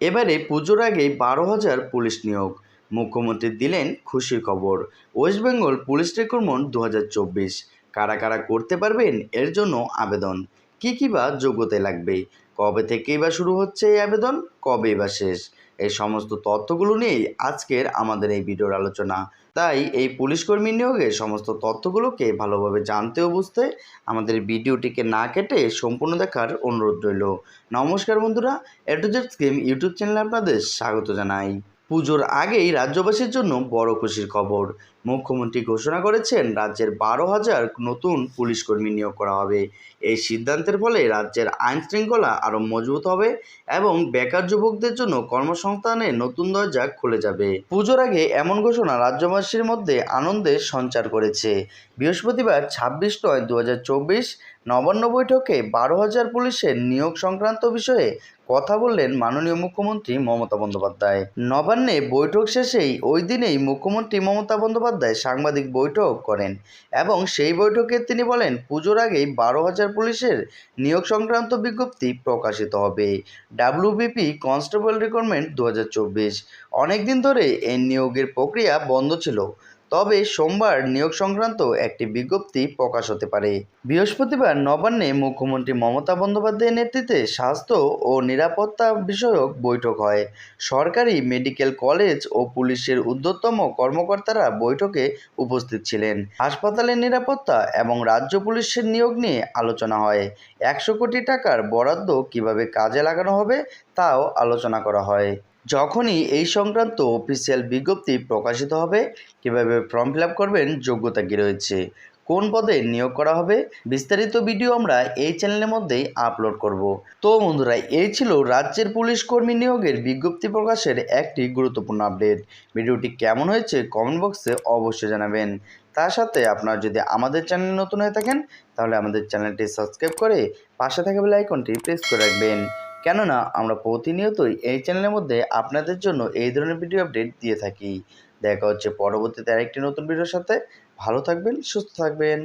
এবারে পুজোর আগে বারো হাজার পুলিশ নিয়োগ। মুখ্যমন্ত্রী দিলেন খুশির খবর। ওয়েস্ট বেঙ্গল পুলিশ রিক্রুটমেন্ট দু হাজার চব্বিশ। কারা কারা করতে পারবেন এর জন্য আবেদন? কী কী বা যোগ্যতে লাগবে? কবে থেকেই বা শুরু হচ্ছে এই আবেদন? কবেই বা শেষ? এই সমস্ত তথ্যগুলো নিয়েই আজকের আমাদের এই ভিডিওর আলোচনা। তাই এই পুলিশ কর্মী সমস্ত তথ্যগুলোকে ভালোভাবে জানতে ও বুঝতে আমাদের ভিডিওটিকে না কেটে সম্পূর্ণ দেখার অনুরোধ রইল। নমস্কার বন্ধুরা এটুজেড স্কিম ইউটিউব চ্যানেলে আপনাদের স্বাগত জানাই। পুজোর আগেই রাজ্যবাসীর জন্য বড় খুশির খবর। মুখ্যমন্ত্রী ঘোষণা করেছেন, রাজ্যের বারো হাজার নতুন পুলিশ কর্মী নিয়োগ করা হবে। এই সিদ্ধান্তের ফলে রাজ্যের আইন শৃঙ্খলা আরও মজবুত হবে এবং বেকার যুবকদের জন্য কর্মসংস্থানে নতুন দরজা খুলে যাবে। পুজোর আগে এমন ঘোষণা রাজ্যবাসীর মধ্যে আনন্দের সঞ্চার করেছে। বৃহস্পতিবার ছাব্বিশ নয় দু নবান্ন বৈঠকে বারো হাজার পুলিশের নিয়োগ সংক্রান্ত বিষয়ে কথা বললেন মাননীয় মুখ্যমন্ত্রী মমতা বন্দ্যোপাধ্যায়। নবান্নে বৈঠক শেষেই ওই দিনেই মুখ্যমন্ত্রী মমতা বন্দ্যোপাধ্যায় সাংবাদিক বৈঠক করেন এবং সেই বৈঠকে তিনি বলেন, পুজোর আগেই বারো হাজার পুলিশের নিয়োগ সংক্রান্ত বিজ্ঞপ্তি প্রকাশিত হবে। ডাব্লিউবিপি কনস্টেবল রিক্রুটমেন্ট দু চব্বিশ। অনেকদিন ধরে এই নিয়োগের প্রক্রিয়া বন্ধ ছিল। তবে সোমবার নিয়োগ সংক্রান্ত একটি বিজ্ঞপ্তি প্রকাশ হতে পারে। বৃহস্পতিবার নবান্নে মুখ্যমন্ত্রী মমতা বন্দ্যোপাধ্যায়ের নেতৃত্বে স্বাস্থ্য ও নিরাপত্তা বিষয়ক বৈঠক হয়। সরকারি মেডিকেল কলেজ ও পুলিশের ঊর্ধ্বতম কর্মকর্তারা বৈঠকে উপস্থিত ছিলেন। হাসপাতালের নিরাপত্তা এবং রাজ্য পুলিশের নিয়োগ নিয়ে আলোচনা হয়। একশো কোটি টাকার বরাদ্দ কীভাবে কাজে লাগানো হবে, তাও আলোচনা করা হয়। যখনই এই সংক্রান্ত অফিসিয়াল বিজ্ঞপ্তি প্রকাশিত হবে, কীভাবে ফর্ম ফিল করবেন, যোগ্যতা কী রয়েছে, কোন পদে নিয়োগ করা হবে, বিস্তারিত ভিডিও আমরা এই চ্যানেলের মধ্যেই আপলোড করব। তো বন্ধুরা, এই ছিল রাজ্যের পুলিশ কর্মী নিয়োগের বিজ্ঞপ্তি প্রকাশের একটি গুরুত্বপূর্ণ আপডেট ভিডিওটি কেমন হয়েছে কমেন্ট বক্সে অবশ্যই জানাবেন। তার সাথে আপনারা যদি আমাদের চ্যানেল নতুন হয়ে থাকেন, তাহলে আমাদের চ্যানেলটি সাবস্ক্রাইব করে পাশে থাকা বেল আইকনটি প্রেস করে রাখবেন। কেননা আমরা প্রতিনিয়তই এই চ্যানেলের মধ্যে আপনাদের জন্য এই ধরনের ভিডিও আপডেট দিয়ে থাকি। দেখা হচ্ছে পরবর্তীতে আরেকটি নতুন ভিডিওর সাথে। ভালো থাকবেন, সুস্থ থাকবেন।